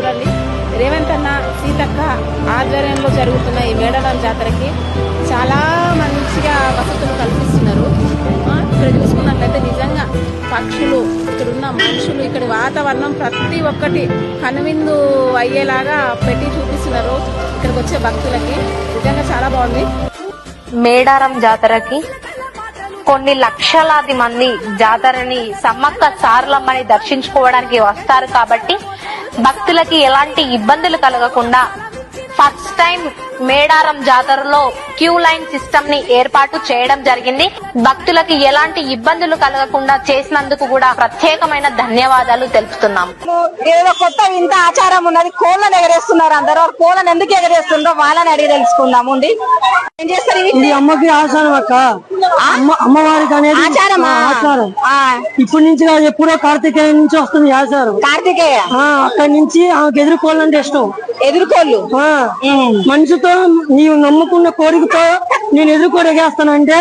చూడండి. రేవంత్ అన్న సీతక్క ఆధ్వర్యంలో జరుగుతున్న ఈ మేడారం జాతరకి చాలా మంచిగా వసతులు కల్పిస్తున్నారు. ఇక్కడ చూసుకున్నట్లయితే నిజంగా పక్షులు ఇక్కడ ఉన్న మనుషులు ఇక్కడ వాతావరణం ప్రతి ఒక్కటి కనువిందు అయ్యేలాగా పెట్టి చూపిస్తున్నారు. ఇక్కడికి వచ్చే భక్తులకి నిజంగా చాలా బాగుంది. మేడారం జాతరకి కొన్ని లక్షలాది మంది జాతరని సమ్మక్క సారలమ్మని దర్శించుకోవడానికి వస్తారు కాబట్టి భక్తులకి ఎలాంటి ఇబ్బందులు కలగకుండా ఫస్ట్ టైం మేడారం జాతరలో క్యూ లైన్ సిస్టమ్ని ఏర్పాటు చేయడం జరిగింది. భక్తులకి ఎలాంటి ఇబ్బందులు కలగకుండా చేసినందుకు కూడా ప్రత్యేకమైన ధన్యవాదాలు తెలుపుతున్నాం. ఏదో కొత్త ఇంత ఆచారం ఉన్నది కోళ్ళని ఎగరేస్తున్నారు అందరూ. కోళ్ళని ఎందుకు ఎగరేస్తుండ్రో వాళ్ళని అడిగి తెలుసుకుందాం ఉంది ఏం చేస్తారు ఇది అమ్మకి ఆచారం అక్క. అమ్మ అమ్మవారికి అనేది ఆచారం. ఆ, ఇప్పటి నుంచి కాదు ఎప్పుడో కార్తికేయ నుంచి వస్తుంది ఆచారం. కార్తికేయ? ఆ, అక్కడి నుంచి ఆమెకు ఎదుర్కోవాలంటే ఇష్టం. ఎదుర్కోళ్ళు ఆ, మనిషితో నీవు నమ్ముకున్న కోరికతో నేను ఎదుర్కోడు ఎగేస్తానంటే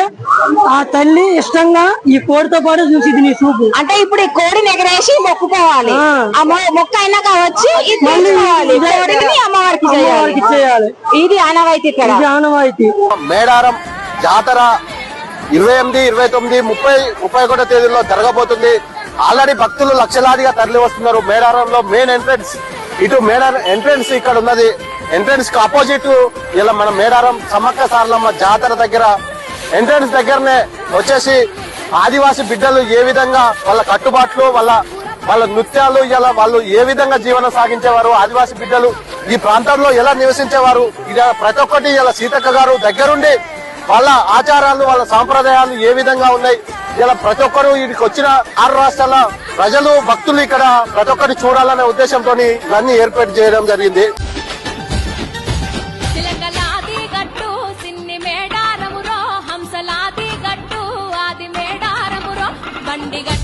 ఆ తల్లి ఇష్టంగా ఈ కోడితో పాటు చూసిది నీ చూపు. అంటే ఇప్పుడు ఈ కోడిని ఎగరేసి మొక్కుకోవాలి. ఆ. మొక్క అయినాక వచ్చి అమ్మవారికి అమ్మవారికి చేయాలి. చేయాలి. ఇది ఆనవాయితీ ఇది ఆనవాయితీ. మేడారం జాతర ఇరవై ఎనిమిది ఇరవై తొమ్మిది ముప్పై ముప్పై ఒకటో తేదీలో జరగబోతుంది. ఆల్రెడీ భక్తులు లక్షలాదిగా తరలి వస్తున్నారు మేడారంలో. మెయిన్ ఎంట్రన్స్ ఇటు మేడారం ఎంట్రన్స్ ఇక్కడ ఉన్నది. ఎంట్రన్స్కి ఆపోజిట్ ఇలా మన మేడారం సమ్మక్క సారలమ్మ జాతర దగ్గర ఎంట్రన్స్ దగ్గరనే వచ్చేసి ఆదివాసి బిడ్డలు ఏ విధంగా వాళ్ళ కట్టుబాట్లు వాళ్ళ వాళ్ళ నృత్యాలు ఇలా వాళ్ళు ఏ విధంగా జీవనం సాగించేవారు ఆదివాసి బిడ్డలు ఈ ప్రాంతంలో ఎలా నివసించేవారు ఇలా ప్రతి ఒక్కటి ఇలా సీతక్క గారు దగ్గరుండి వాళ్ళ ఆచారాలు వాళ్ళ సాంప్రదాయాలు ఏ విధంగా ఉన్నాయి ఇలా ప్రతి ఒక్కరు ఇక్కడికి వచ్చిన ఆరు రాష్ట్రాల ప్రజలు భక్తులు ఇక్కడ ప్రతి ఒక్కటి చూడాలనే ఉద్దేశంతో ఇవన్నీ ఏర్పాటు చేయడం జరిగింది. பண்டிகை